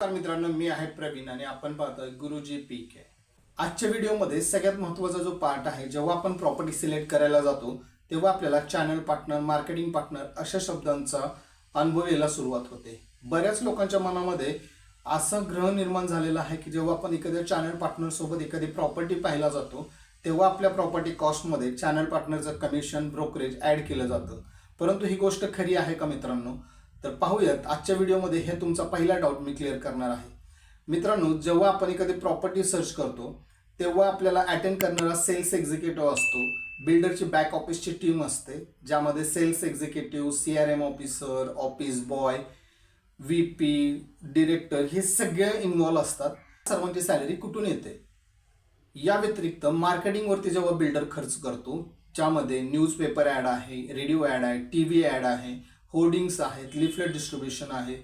नमस्कार मित्रांनो मी आहे प्रवीण आणि आपण पाहतोय गुरुजी पीक आहे आजच्या व्हिडिओमध्ये सगळ्यात महत्त्वाचा जो पार्ट आहे जेव्हा आपण प्रॉपर्टी सिलेक्ट करायला जातो तेव्हा आपल्याला चॅनल पार्टनर मार्केटिंग पार्टनर अशा शब्दांचा अनुभव यायला सुरुवात होते. बऱ्याच लोकांच्या मनामध्ये असा ग्रह निर्माण झालेला आहे की जेव्हा आपण एखाद्या चॅनल पार्टनर सोबत एखादी प्रॉपर्टी पाहायला जातो तेव्हा आपल्या प्रॉपर्टी कॉस्टमध्ये चॅनल पार्टनरचं कमिशन ब्रोकरेज ऍड केलं जातं. परंतु ही गोष्ट खरी आहे का मित्रांनो? तर पाहूयात आजच्या व्हिडिओमध्ये हे तुमचा पहिला डाऊट मी क्लिअर करणार आहे. मित्रांनो जेव्हा आपण एखादी प्रॉपर्टी सर्च करतो तेव्हा आपल्याला अटेंड करणारा सेल्स एक्झिक्युटिव्ह असतो. बिल्डरची बॅक ऑफिसची टीम असते ज्यामध्ये sales executive C R M officer office boy V P director हे सगळे इन्व्हॉल्व असतात. सर्वांची सॅलरी कुठून येते? या व्यतिरिक्त मार्केटिंगवरती जेव्हा बिल्डर खर्च करतो ज्यामध्ये न्यूजपेपर ॲड आहे रेडिओ ॲड आहे टी व्ही ॲड आहे होर्डिंग्स आहेत लिफलेट डिस्ट्रीब्युशन आहे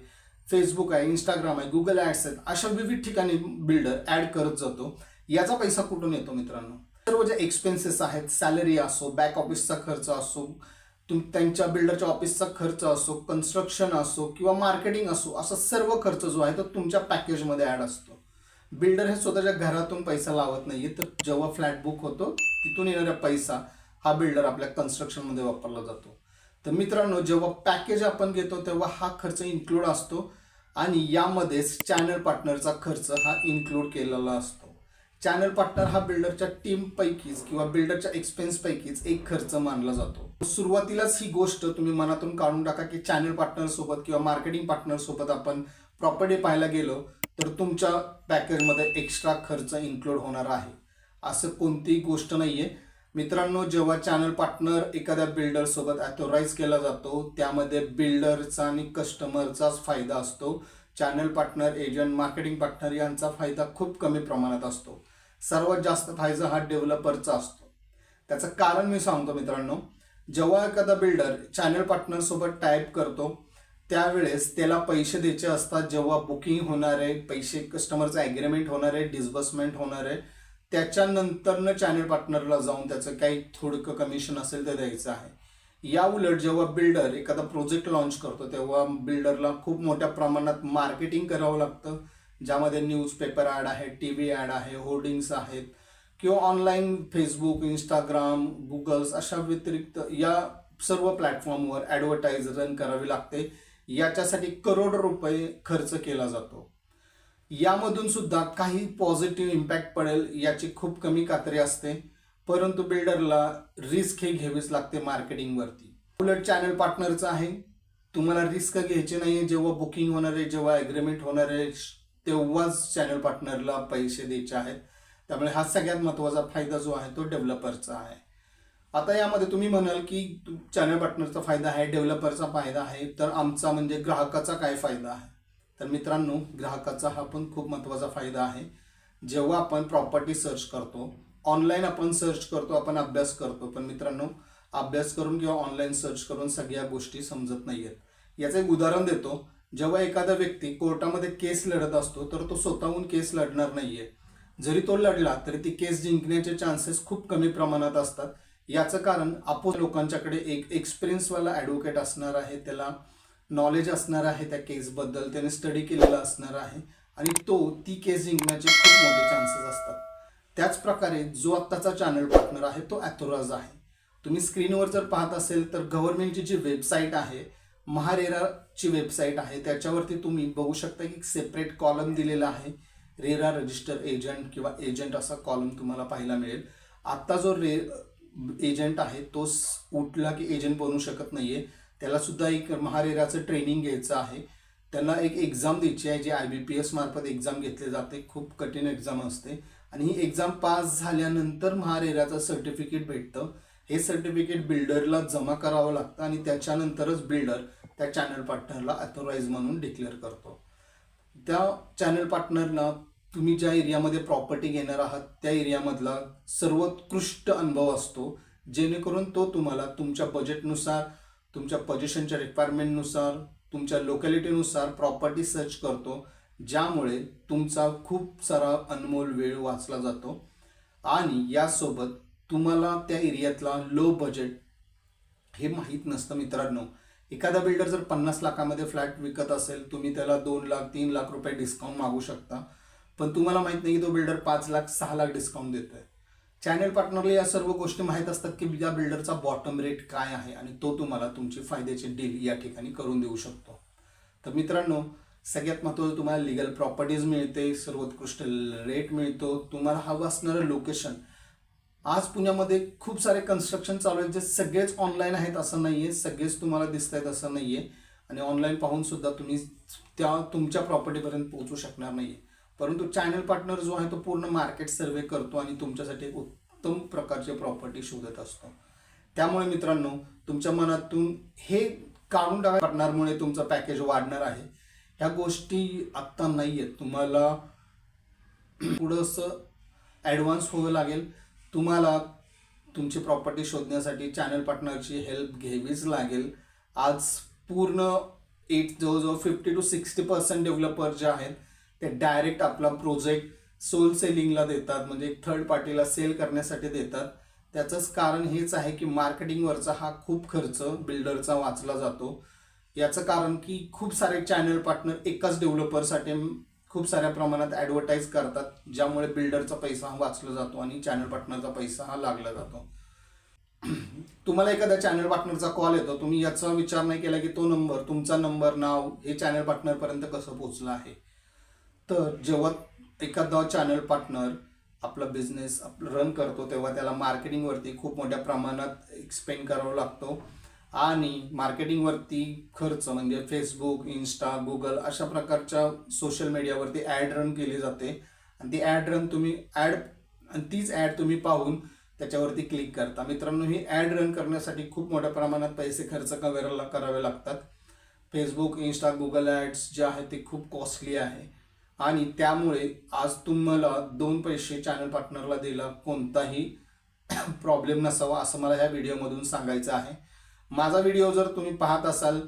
फेसबुक आहे इंस्टाग्राम आहे गुगल ॲड्स आहेत अशा विविध ठिकाणी बिल्डर ॲड करत जातो. याचा पैसा कुठून येतो मित्रांनो? सर्व जे एक्सपेन्सेस आहेत सॅलरी असो बॅक ऑफिसचा खर्च असो तुम त्यांच्या बिल्डरच्या ऑफिसचा खर्च असो कन्स्ट्रक्शन असो किंवा मार्केटिंग असो असा सर्व खर्च जो आहे तो तुमच्या पॅकेजमध्ये ॲड असतो. बिल्डर हे स्वतःच्या घरातून पैसा लावत नाहीये तर जेव्हा फ्लॅट बुक होतो तिथून येणारा पैसा हा बिल्डर आपल्या कन्स्ट्रक्शनमध्ये वापरला जातो. तर मित्रांनो जेव्हा पॅकेज आपण घेतो तेव्हा हा खर्च इन्क्लूड असतो आणि यामध्येच चॅनल पार्टनरचा खर्च हा इन्क्लूड केलेला असतो. चॅनल पार्टनर हा बिल्डरच्या टीम पैकीच किंवा बिल्डरच्या एक्सपेन्सपैकीच एक खर्च मानला जातो. सुरुवातीलाच ही गोष्ट तुम्ही मनातून काढून टाका की चॅनल पार्टनर सोबत किंवा मार्केटिंग पार्टनर सोबत आपण प्रॉपर्टी पाहायला गेलो तर तुमच्या पॅकेजमध्ये एक्स्ट्रा खर्च इन्क्लूड होणार आहे. असं कोणतीही गोष्ट नाहीये. मित्रांनो जेव्हा चॅनल पार्टनर एखाद्या बिल्डर सोबत केला जातो त्यामध्ये बिल्डरचा आणि कस्टमरचाच फायदा असतो. Channel partner agent marketing partner यांचा फायदा खूप कमी प्रमाणात असतो. सर्वात जास्त फायदा हा डेव्हलपरचा असतो. त्याचं कारण मी सांगतो मित्रांनो जेव्हा एखादा बिल्डर चॅनल पार्टनर सोबत टाईप करतो त्यावेळेस त्याला पैसे द्यायचे असतात. जेव्हा बुकिंग होणार आहे पैसे कस्टमरचं ॲग्रीमेंट होणार आहे डिस्बर्समेंट होणार आहे त्याच्यानंतरनं चॅनल पार्टनरला जाऊन त्याचं काही थोडकं कमिशन असेल ते द्यायचं आहे. या उलट जेव्हा बिल्डर एखादा प्रोजेक्ट लॉन्च करतो तेव्हा बिल्डरला खूप मोठ्या प्रमाणात मार्केटिंग करावं लागतं. ज्यामध्ये न्यूजपेपर ॲड आहे टी व्ही ॲड आहे होर्डिंग्स आहेत किंवा ऑनलाईन फेसबुक इंस्टाग्राम गुगल्स अशा व्यतिरिक्त या सर्व प्लॅटफॉर्मवर ॲडव्हर्टाईज रन करावी लागते. याच्यासाठी करोड रुपये खर्च केला जातो. यामधून सुद्धा काही पॉझिटिव्ह इम्पॅक्ट पडेल याची खूप कमी खात्री असते. परंतु बिल्डरला रिस्क हे घ्यावीच लागते मार्केटिंगवरती उलट चॅनल पार्टनरचं आहे. तुम्हाला रिस्क घ्यायची नाही जेव्हा बुकिंग होणार आहे जेव्हा ॲग्रीमेंट होणार आहे तेव्हाच चॅनल पार्टनरला पैसे द्यायचे आहेत. त्यामुळे हा सगळ्यात महत्त्वाचा फायदा जो आहे तो डेव्हलपरचा आहे. आता यामध्ये तुम्ही म्हणाल की चॅनल पार्टनरचा फायदा आहे डेव्हलपरचा फायदा आहे. तर आमचा म्हणजे ग्राहकाचा काय फायदा आहे? तर मित्रांनो ग्राहकाचा हा पण खूप महत्त्वाचा फायदा आहे. जेव्हा आपण प्रॉपर्टी सर्च करतो ऑनलाईन आपण सर्च करतो आपण अभ्यास करतो. पण मित्रांनो अभ्यास करून किंवा ऑनलाईन सर्च करून सगळ्या गोष्टी समजत नाही आहेत याचं एक उदाहरण देतो. जेव्हा एखादा व्यक्ती कोर्टामध्ये केस लढत असतो तर तो स्वतःहून केस लढणार नाहीये. जरी तो लढला तरी ती केस जिंकण्याचे चान्सेस खूप कमी प्रमाणात असतात. याचं कारण आपो लोकांच्याकडे एक एक्सपिरियन्सवाला ॲडव्होकेट असणार आहे. त्याला नॉलेज असणार आहे त्या केसबद्दल त्याने स्टडी केलेला असणार आहे. आणि तो ती केस जिंकण्याचे खूप मोठे चान्सेस असतात. त्याच प्रकारे जो आत्ताचा चॅनल पार्टनर आहे तो ॲथोराज आहे. तुम्ही स्क्रीनवर जर पाहत असेल तर गव्हर्नमेंटची जी वेबसाईट आहे महारेराची वेबसाईट आहे त्याच्यावरती तुम्ही बघू शकता की सेपरेट कॉलम दिलेला आहे. रेरा रजिस्टर एजंट किंवा एजंट असा कॉलम तुम्हाला पाहायला मिळेल. आत्ता जो रे एजंट आहे तो उठला की एजंट बनू शकत नाहीये. आहे सुद्धा एक महारेराचं ट्रेनिंग घ्यायचं आहे. त्यांना एक एक्झाम द्यायची आहे जी आय बी पी एस मार्फत एक्झाम घेतली जाते. खूप कठीण एक्झाम असते. आणि ही एक्झाम पास झाल्यानंतर महारेराचं सर्टिफिकेट भेटतं. हे सर्टिफिकेट बिल्डरला जमा करावं लागतं आणि त्याच्यानंतरच बिल्डर त्या चॅनल पार्टनरला अथोराईज म्हणून डिक्लेअर करतो. त्या चॅनल पार्टनरला तुम्ही ज्या एरियामध्ये प्रॉपर्टी घेणार आहात त्या एरियामधला सर्वोत्कृष्ट अनुभव असतो. जेणेकरून तो तुम्हाला तुमच्या बजेटनुसार तुमच्या पोझिशनच्या रिक्वायरमेंटनुसार तुमच्या लोकॅलिटीनुसार प्रॉपर्टी सर्च करतो ज्यामुळे तुमचा खूप सारा अनमोल वेळ वाचला जातो. आणि यासोबत तुम्हाला त्या एरियातला लो बजेट हे माहीत नसतं मित्रांनो. एखादा बिल्डर जर पन्नास लाखामध्ये फ्लॅट विकत असेल तुम्ही त्याला दोन लाख तीन लाख रुपये डिस्काउंट मागू शकता. पण तुम्हाला माहीत नाही की तो बिल्डर पाच लाख सहा लाख डिस्काउंट देतोय. चॅनल पार्टनरला या सर्व गोष्टी माहीत असतात की या बिल्डरचा बॉटम रेट काय आहे आणि तो तुम्हाला तुमची फायद्याची डील या ठिकाणी करून देऊ शकतो. तर मित्रांनो सगळ्यात महत्त्वाचं तुम्हाला लिगल प्रॉपर्टीज मिळते सर्वोत्कृष्ट रेट मिळतो तुम्हाला हवं असणारं लोकेशन आज पुण्यामध्ये खूप सारे कन्स्ट्रक्शन चालू आहेत जे सगळेच ऑनलाईन आहेत असं नाही आहे सगळेच तुम्हाला दिसत आहेत असं नाहीये. आणि ऑनलाईन पाहून सुद्धा तुम्ही त्या तुमच्या प्रॉपर्टीपर्यंत पोहोचू शकणार नाहीये. परंतु चॅनल पार्टनर जो आहे तो पूर्ण मार्केट सर्वे करतो आणि तुमच्यासाठी उत्तम प्रकारचे प्रॉपर्टी शोधत असतो. त्यामुळे मित्रांनो तुमच्या मनातून हे काढून टाका पार्टनरमुळे तुमचं पॅकेज वाढणार आहे. ह्या गोष्टी आत्ता नाही आहेत तुम्हाला पुढंसं ॲडव्हान्स होवं लागेल. तुम्हाला तुमची प्रॉपर्टी शोधण्यासाठी चॅनल पार्टनरची हेल्प घ्यावीच लागेल. आज पूर्ण एट जवळजवळ fifty to sixty percent developer जे आहेत ते डायरेक्ट आपला प्रोजेक्ट सोल सेलिंगला देतात म्हणजे थर्ड पार्टीला सेल करण्यासाठी देतात. त्याचंच कारण हेच आहे की मार्केटिंगवरचा हा खूप खर्च बिल्डरचा वाचला जातो. याचं कारण की खूप सारे चॅनल पार्टनर एकाच डेव्हलपरसाठी खूप साऱ्या प्रमाणात ॲडव्हर्टाईज करतात ज्यामुळे बिल्डरचा पैसा हा वाचला जातो आणि चॅनल पार्टनरचा पैसा हा लागला जातो. तुम्हाला एखाद्या चॅनल पार्टनरचा कॉल येतो तुम्ही याचा विचार नाही केला की तो नंबर तुमचा नंबर नाव हे चॅनल पार्टनरपर्यंत कसं पोहोचलं आहे? तर जेव्हा एखादा चॅनल पार्टनर आपला बिझनेस रन करतो तेव्हा त्याला मार्केटिंगवरती खूप मोठ्या प्रमाणात एक्सपेंड करावा लागतो. आणि मार्केटिंगवरती खर्च म्हणजे फेसबुक इन्स्टा गुगल अशा प्रकारच्या सोशल मीडियावरती ॲड रन केली जाते. आणि ती ॲड रन तुम्ही ॲड आणि तीच ॲड तुम्ही पाहून त्याच्यावरती क्लिक करता. मित्रांनो ही ॲड रन करण्यासाठी खूप मोठ्या प्रमाणात पैसे खर्च करायला करावे लागतात. फेसबुक इन्स्टा गुगल ॲड्स जे आहे ते खूप कॉस्टली आहे. आणि त्यामुळे आज तुम्हाला दोन पैसे चॅनल पार्टनरला दिला कोणताही प्रॉब्लेम नसावा असं मला ह्या व्हिडिओमधून सांगायचं आहे. माझा व्हिडिओ जर तुम्ही पाहत असाल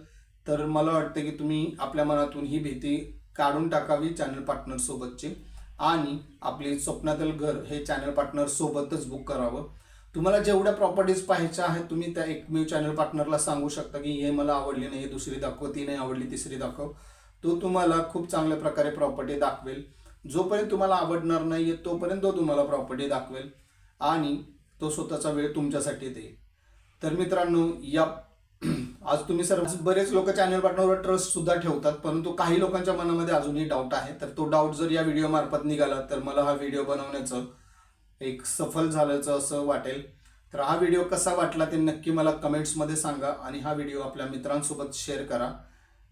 तर मला वाटतं की तुम्ही आपल्या मनातून ही भीती काढून टाकावी चॅनल पार्टनरसोबतची आणि आपले स्वप्नातील घर हे चॅनल पार्टनरसोबतच बुक करावं. तुम्हाला जेवढ्या प्रॉपर्टीज पाहायच्या आहेत तुम्ही त्या एकमेव चॅनल पार्टनरला सांगू शकता की हे मला आवडली नाही हे दुसरी दाखव ती नाही आवडली तिसरी दाखव. तो तुम्हाला खूप चांगल्या प्रकारे प्रॉपर्टी दाखवेल. जोपर्यंत तुम्हाला आवडणार नाही आहे तोपर्यंत तो तुम्हाला प्रॉपर्टी दाखवेल आणि तो स्वतःचा वेळ तुमच्यासाठी देईल. तर मित्रांनो या आज तुम्ही सर्व बरेच लोक चॅनल पार्टनरवर ट्रस्ट सुद्धा ठेवतात परंतु काही लोकांच्या मनामध्ये अजूनही डाऊट आहे. तर तो डाऊट जर या व्हिडिओ मार्फत निघाला तर मला हा व्हिडिओ बनवण्याचं एक सफल झाल्याचं असं वाटेल. तर हा व्हिडिओ कसा वाटला ते नक्की मला कमेंट्समध्ये सांगा आणि हा व्हिडिओ आपल्या मित्रांसोबत शेअर करा.